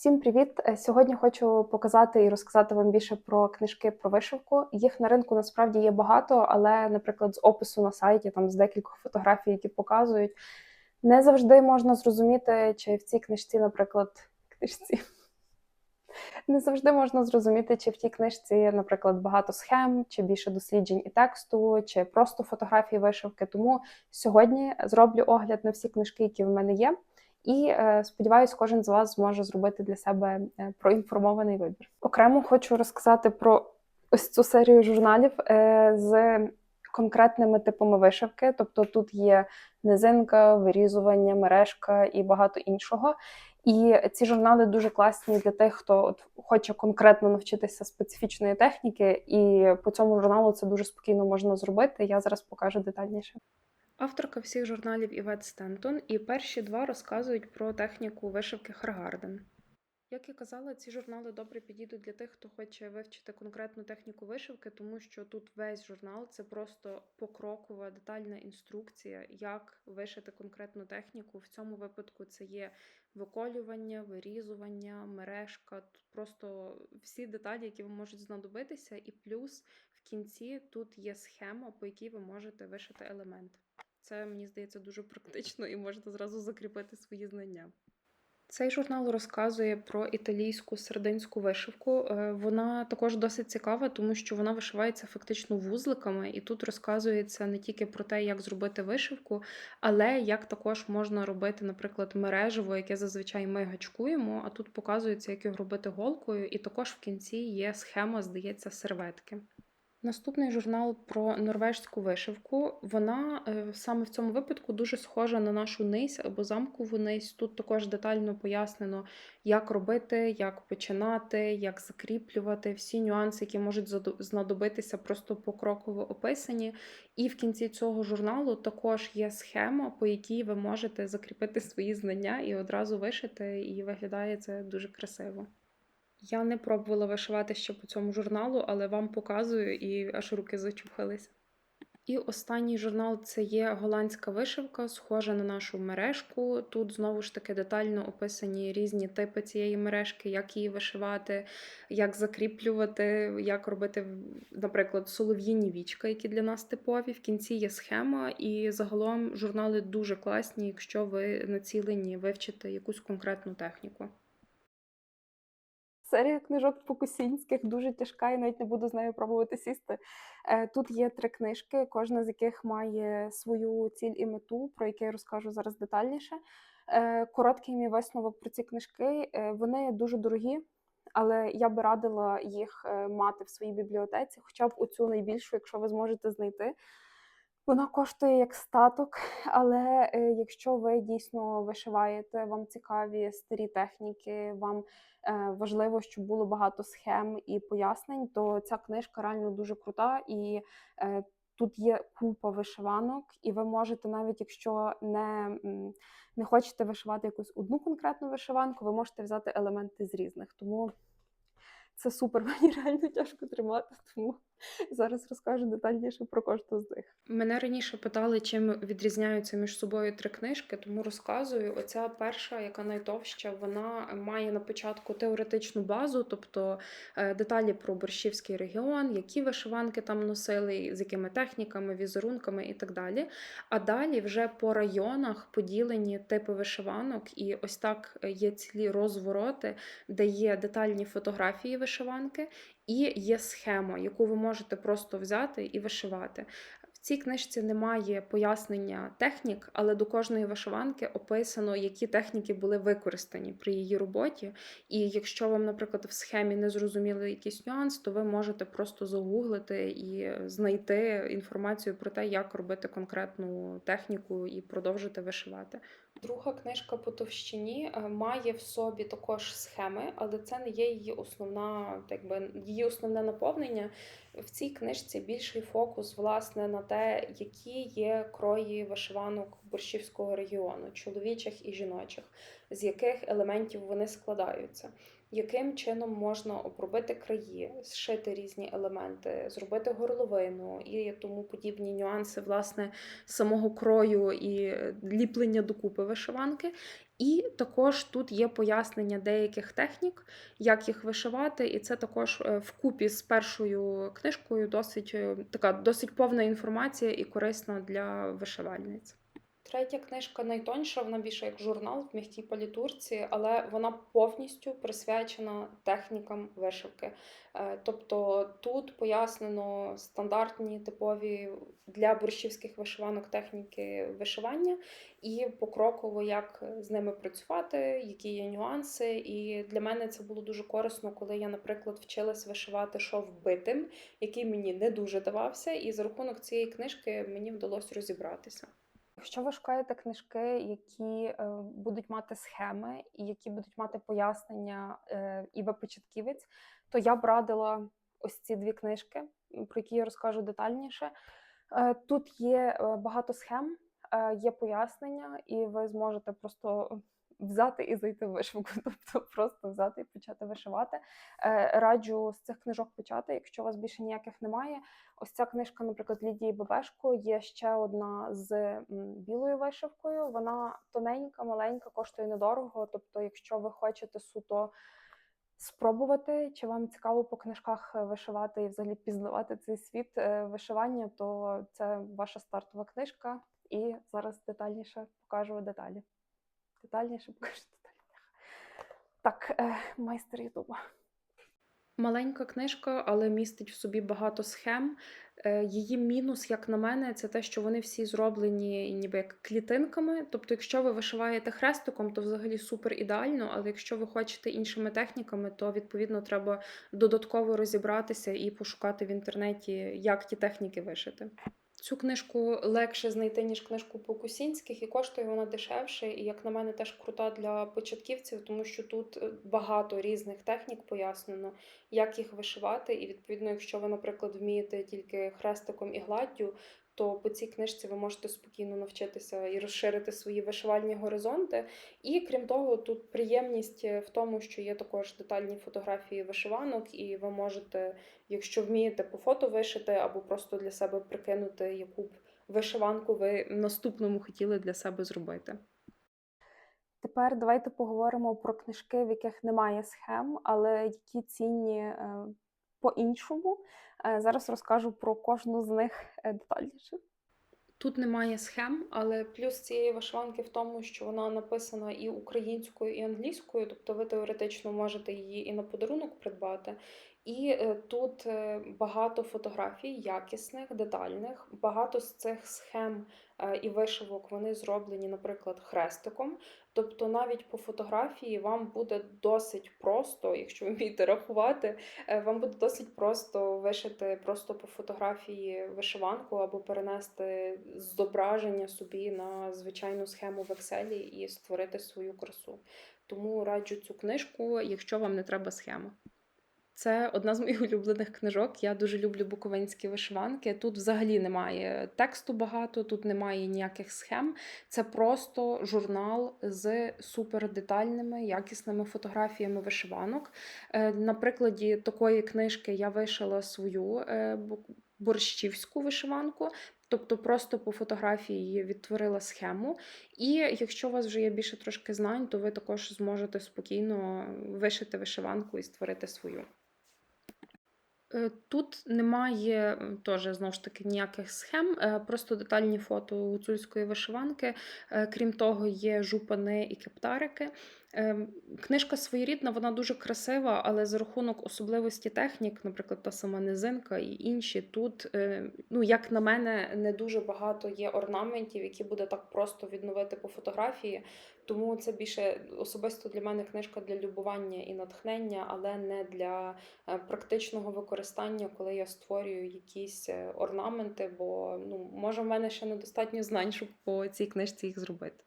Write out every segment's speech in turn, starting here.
Всім привіт! Е, Сьогодні хочу показати і розказати вам більше про книжки про вишивку. Їх на ринку насправді є багато, але, наприклад, з опису на сайті, там з декількох фотографій, які показують, не завжди можна зрозуміти, чи в цій книжці, наприклад, книжці. Не завжди можна зрозуміти, чи в тій книжці, наприклад, багато схем, чи більше досліджень і тексту, чи просто фотографії вишивки. Тому сьогодні зроблю огляд на всі книжки, які в мене є. І е, сподіваюсь, кожен з вас зможе зробити для себе е, проінформований вибір. Окремо хочу розказати про ось цю серію журналів е, з конкретними типами вишивки. Тобто тут є низинка, вирізування, мережка і багато іншого. І ці журнали дуже класні для тих, хто от хоче конкретно навчитися специфічної техніки, і по цьому журналу це дуже спокійно можна зробити. Я зараз покажу детальніше. Авторка всіх журналів Івет Стентон, і перші два розказують про техніку вишивки Харгарден. Як я казала, ці журнали добре підійдуть для тих, хто хоче вивчити конкретну техніку вишивки, тому що тут весь журнал це просто покрокова детальна інструкція, як вишити конкретну техніку. В цьому випадку це є виколювання, вирізування, мережка, тут просто всі деталі, які вам можуть знадобитися, і плюс в кінці тут є схема, по якій ви можете вишити елемент. Це мені здається дуже практично і можна зразу закріпити свої знання. Цей журнал розказує про італійську сердинську вишивку. Е, Вона також досить цікава, тому що вона вишивається фактично вузликами, і тут розказується не тільки про те, як зробити вишивку, але як також можна робити, наприклад, мережево, яке зазвичай ми гачкуємо. А тут показується, як його робити голкою, і також в кінці є схема, здається, серветки. Наступний журнал про норвежську вишивку. Вона е, саме в цьому випадку дуже схожа на нашу низь або замкову низь. Тут також детально пояснено, як робити, як починати, як закріплювати всі нюанси, які можуть знадобитися, просто покроково описані. І в кінці цього журналу також є схема, по якій ви можете закріпити свої знання і одразу вишити, і виглядає це дуже красиво. Я не пробувала вишивати ще по цьому журналу, але вам показую і аж руки зачухалися. І останній журнал це є голландська вишивка, схожа на нашу мережку. Тут знову ж таки детально описані різні типи цієї мережки, як її вишивати, як закріплювати, як робити, наприклад, солов'їні вічка, які для нас типові. В кінці є схема, і загалом журнали дуже класні, якщо ви націлені вивчити якусь конкретну техніку. Серія книжок Покусінських дуже тяжка, і навіть не буду з нею пробувати сісти. Е, Тут є три книжки, кожна з яких має свою ціль і мету, про які я розкажу зараз детальніше. Е, Короткий мій висновок про ці книжки. Е, Вони дуже дорогі, але я би радила їх мати в своїй бібліотеці, хоча б оцю найбільшу, якщо ви зможете знайти. Вона коштує як статок, але е, якщо ви дійсно вишиваєте, вам цікаві старі техніки, вам е, важливо, щоб було багато схем і пояснень, то ця книжка реально дуже крута і е, тут є купа вишиванок, і ви можете, навіть якщо не, не хочете вишивати якусь одну конкретну вишиванку, ви можете взяти елементи з різних. Тому це супер, мені реально тяжко тримати, тому зараз розкажу детальніше про кожну з них. Мене раніше питали, чим відрізняються між собою три книжки, тому розказую. Оця перша, яка найтовща, вона має на початку теоретичну базу, тобто е, деталі про борщівський регіон, які вишиванки там носили, з якими техніками, візерунками і так далі. А далі вже по районах поділені типи вишиванок, і ось так є цілі розвороти, де є детальні фотографії вишиванки, і є схема, яку ви можете просто взяти і вишивати. В цій книжці немає пояснення технік, але до кожної вишиванки описано, які техніки були використані при її роботі. І якщо вам, наприклад, в схемі не зрозуміли якийсь нюанс, то ви можете просто загуглити і знайти інформацію про те, як робити конкретну техніку і продовжити вишивати. Друга книжка по товщині е, має в собі також схеми, але це не є її основна, так би її основне наповнення. В цій книжці більший фокус власне на те, які є крої вишиванок борщівського регіону, чоловічих і жіночих, з яких елементів вони складаються. Яким чином можна обробити краї, зшити різні елементи, зробити горловину і тому подібні нюанси власне самого крою і ліплення докупи вишиванки. І також тут є пояснення деяких технік, як їх вишивати, і це також е, вкупі з першою книжкою досить е, така досить повна інформація і корисна для вишивальниць. Третя книжка найтонша, вона більше як журнал в м'якій палітурці, але вона повністю присвячена технікам вишивки. Е, Тобто тут пояснено стандартні типові для борщівських вишиванок техніки вишивання і покроково, як з ними працювати, які є нюанси. І для мене це було дуже корисно, коли я, наприклад, вчилась вишивати шов битим, який мені не дуже давався, і за рахунок цієї книжки мені вдалося розібратися. Якщо ви шукаєте книжки, які е, будуть мати схеми і які будуть мати пояснення е, і ви початківець, то я б радила ось ці дві книжки, про які я розкажу детальніше. Е, тут є е, багато схем, е, є пояснення, і ви зможете просто взяти і зайти в вишивку, тобто просто взяти і почати вишивати. Е, Раджу з цих книжок почати, якщо у вас більше ніяких немає. Ось ця книжка, наприклад, Лідії Бебешко. Є ще одна з білою вишивкою. Вона тоненька, маленька, коштує недорого. Тобто, якщо ви хочете суто спробувати, чи вам цікаво по книжках вишивати і взагалі пізнавати цей світ е, вишивання, то це ваша стартова книжка. І зараз детальніше покажу деталі. Детальніше покажу деталі. Так, е, майстер Ютуба. Маленька книжка, але містить в собі багато схем. Е, Її мінус, як на мене, це те, що вони всі зроблені ніби як клітинками. Тобто, якщо ви вишиваєте хрестиком, то взагалі супер ідеально. Але якщо ви хочете іншими техніками, то відповідно треба додатково розібратися і пошукати в інтернеті, як ті техніки вишити. Цю книжку легше знайти, ніж книжку Покусінських, і коштує вона дешевше, і, як на мене, теж крута для початківців, тому що тут е, багато різних технік пояснено, як їх вишивати. І відповідно, якщо ви, наприклад, вмієте тільки хрестиком і гладдю, то по цій книжці ви можете спокійно навчитися і розширити свої вишивальні горизонти. І крім того, тут приємність в тому, що є також детальні фотографії вишиванок, і ви можете, якщо вмієте по фото вишити, або просто для себе прикинути, яку б вишиванку ви наступному хотіли для себе зробити. Тепер давайте поговоримо про книжки, в яких немає схем, але які цінні е, по-іншому. Е, Зараз розкажу про кожну з них е, детальніше. Тут немає схем, але плюс цієї вишиванки в тому, що вона написана і українською, і англійською, тобто ви теоретично можете її і на подарунок придбати. І е, тут е, багато фотографій, якісних, детальних. Багато з цих схем е, і вишивок вони зроблені, наприклад, хрестиком. Тобто, навіть по фотографії вам буде досить просто, якщо ви вмієте рахувати, вам буде досить просто вишити просто по фотографії вишиванку або перенести зображення собі на звичайну схему в Excel і створити свою красу. Тому раджу цю книжку, якщо вам не треба схема. Це одна з моїх улюблених книжок. Я дуже люблю буковинські вишиванки. Тут взагалі немає тексту багато, тут немає ніяких схем. Це просто журнал з супердетальними, якісними фотографіями вишиванок. Е, На прикладі такої книжки я вишила свою е, борщівську вишиванку. Тобто просто по фотографії відтворила схему. І якщо у вас вже є більше трошки знань, то ви також зможете спокійно вишити вишиванку і створити свою. Е, Тут немає теж знову ж таки ніяких схем, е, просто детальні фото гуцульської вишиванки. Е, Крім того, є жупани і кептарики. Ем, Книжка своєрідна, вона дуже красива, але за рахунок особливості технік, наприклад, та сама низинка і інші, тут, е, ну як на мене, не дуже багато є орнаментів, які буде так просто відновити по фотографії. Тому це більше особисто для мене книжка для любування і натхнення, але не для е, практичного використання, коли я створюю якісь е, орнаменти, бо ну, може в мене ще недостатньо знань, щоб по цій книжці їх зробити.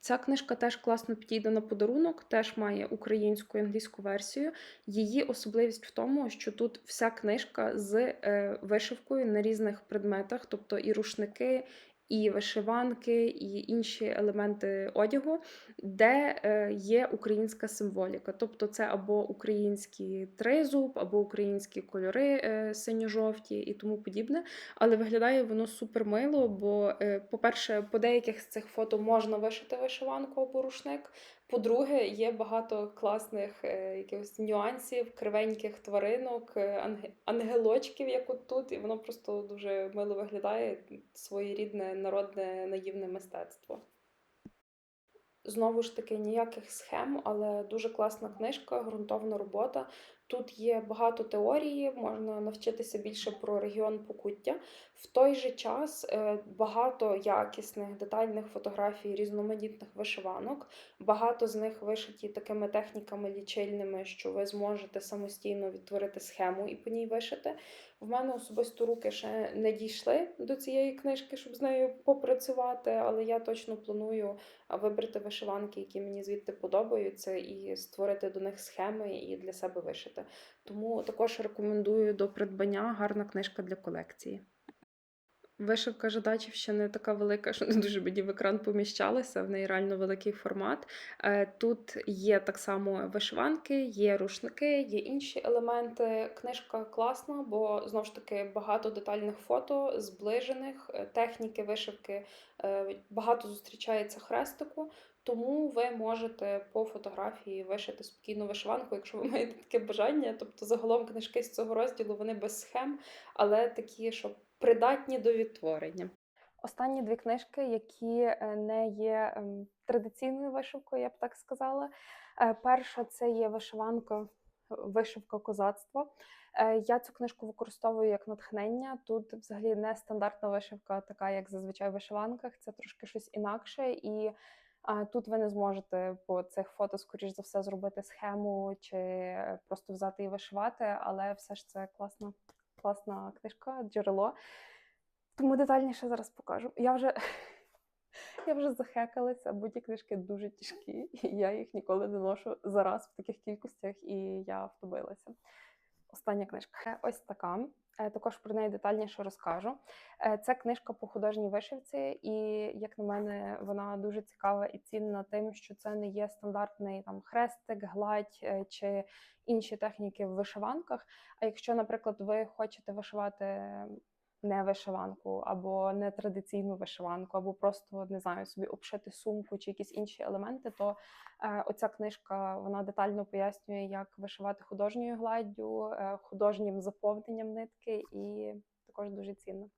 Ця книжка теж класно підійде на подарунок, теж має українську і англійську версію. Її особливість в тому, що тут вся книжка з е, вишивкою на різних предметах, тобто і рушники, і вишиванки, і інші елементи одягу, де е, є українська символіка. Тобто, це або український тризуб, або українські кольори е, синьо-жовті і тому подібне. Але виглядає воно супер мило, бо, е, по-перше, по деяких з цих фото можна вишити вишиванку або рушник. По-друге, є багато класних е, якихось нюансів, кривеньких тваринок, е, ангелочків, як от тут, і воно просто дуже мило виглядає своєрідне народне наївне мистецтво. Знову ж таки, ніяких схем, але дуже класна книжка, ґрунтовна робота. Тут є багато теорії, можна навчитися більше про регіон Покуття. В той же час е, багато якісних детальних фотографій різноманітних вишиванок. Багато з них вишиті такими техніками лічильними, що ви зможете самостійно відтворити схему і по ній вишити. В мене особисто руки ще не дійшли до цієї книжки, щоб з нею попрацювати, але я точно планую вибрати вишиванки, які мені звідти подобаються, і створити до них схеми і для себе вишити. Тому також рекомендую до придбання гарна книжка для колекції. Вишивка Жадачівщини така велика, що не дуже мені в екран поміщалася, в неї реально великий формат. Е, тут є так само вишиванки, є рушники, є інші елементи. Книжка класна, бо знову ж таки багато детальних фото, зближених, е, техніки вишивки, е, багато зустрічається хрестику. Тому ви можете по фотографії вишити спокійну вишиванку, якщо ви маєте таке бажання. Тобто, загалом книжки з цього розділу вони без схем, але такі, щоб придатні до відтворення. Останні дві книжки, які е, не є ем, традиційною вишивкою, я б так сказала. Е, перша це є вишиванка, вишивка козацтво. Е, я цю книжку використовую як натхнення. Тут взагалі не стандартна вишивка, така як зазвичай в вишиванках. Це трошки щось інакше. І тут ви не зможете по цих фото, скоріш за все, зробити схему чи просто взяти і вишивати, але все ж це класна класна книжка, джерело. Тому детальніше зараз покажу. Я вже я вже захекалася, бо ті книжки дуже тяжкі, і я їх ніколи не ношу зараз в таких кількостях, і я втомилася. Остання книжка ось така. Е, також про неї детальніше розкажу. Е, це книжка по художній вишивці, і, як на мене, вона дуже цікава і цінна тим, що це не є стандартний там хрестик, гладь е, чи інші техніки в вишиванках. А якщо, наприклад, ви хочете вишивати не вишиванку, або не традиційну вишиванку, або просто не знаю собі обшити сумку чи якісь інші елементи, то е, оця книжка вона детально пояснює, як вишивати художньою гладдю, е, художнім заповненням нитки, і також дуже цінно.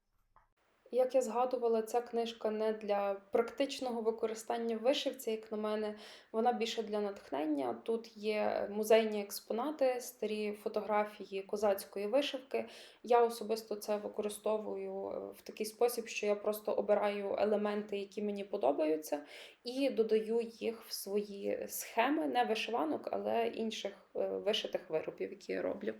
Як я згадувала, ця книжка не для практичного використання вишивці, як на мене, вона більше для натхнення. Тут є музейні експонати, старі фотографії козацької вишивки. Я особисто це використовую е, в такий спосіб, що я просто обираю елементи, які мені подобаються, і додаю їх в свої схеми, не вишиванок, але інших е, вишитих виробів, які я роблю.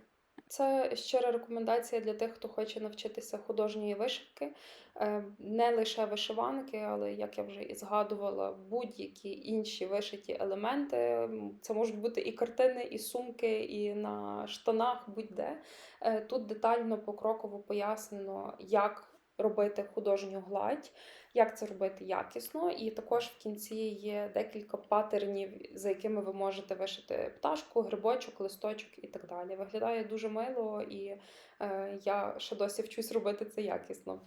Це щира рекомендація для тих, хто хоче навчитися художньої вишивки, е, не лише вишиванки, але як я вже і згадувала, будь-які інші вишиті елементи. Це можуть бути і картини, і сумки, і на штанах, будь-де. Е, тут детально покроково пояснено, як робити художню гладь, як це робити якісно. І також в кінці є декілька патернів, за якими ви можете вишити пташку, грибочок, листочок і так далі. Виглядає дуже мило, і е, я ще досі вчусь робити це якісно.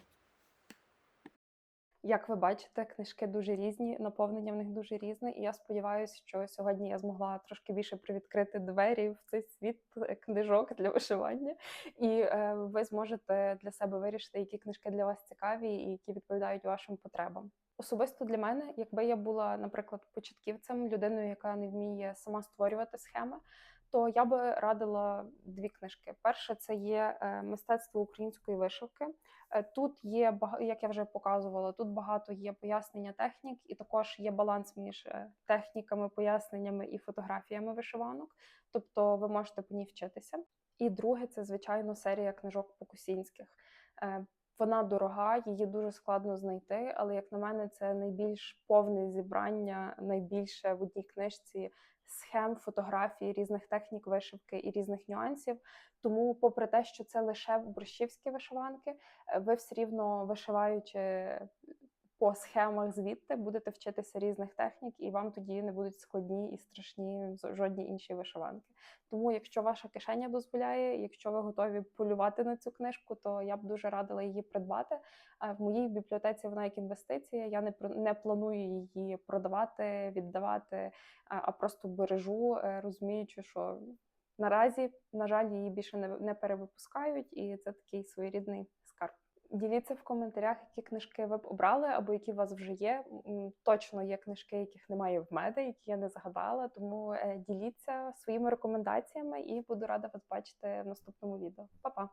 Як ви бачите, книжки дуже різні, наповнення в них дуже різне, і я сподіваюся, що сьогодні я змогла трошки більше привідкрити двері в цей світ книжок для вишивання, і е, ви зможете для себе вирішити, які книжки для вас цікаві і які відповідають вашим потребам. Особисто для мене, якби я була, наприклад, початківцем, людиною, яка не вміє сама створювати схеми, то я би радила дві книжки. Перше це є е, мистецтво української вишивки. Е, тут є як я вже показувала, тут багато є пояснення технік, і також є баланс між е, техніками, поясненнями і фотографіями вишиванок. Тобто ви можете по ній вчитися. І друге, це звичайно серія книжок Покусінських. Вона дорога, її дуже складно знайти, але як на мене, це найбільш повне зібрання, найбільше в одній книжці схем, фотографій, різних технік вишивки і різних нюансів. Тому, попри те, що це лише борщівські вишиванки, е, ви все рівно вишиваючи по схемах звідти будете вчитися різних технік, і вам тоді не будуть складні і страшні жодні інші вишиванки. Тому, якщо ваша кишеня дозволяє, якщо ви готові полювати на цю книжку, то я б дуже радила її придбати. В моїй бібліотеці вона як інвестиція. Я не не планую її продавати, віддавати, а просто бережу, е, розуміючи, що наразі, на жаль, її більше не, не перевипускають, і це такий своєрідний. Діліться в коментарях, які книжки ви б обрали, або які у вас вже є. Точно є книжки, яких немає в мене, які я не згадала. Тому е, діліться своїми рекомендаціями і буду рада вас бачити в наступному відео. Па-па!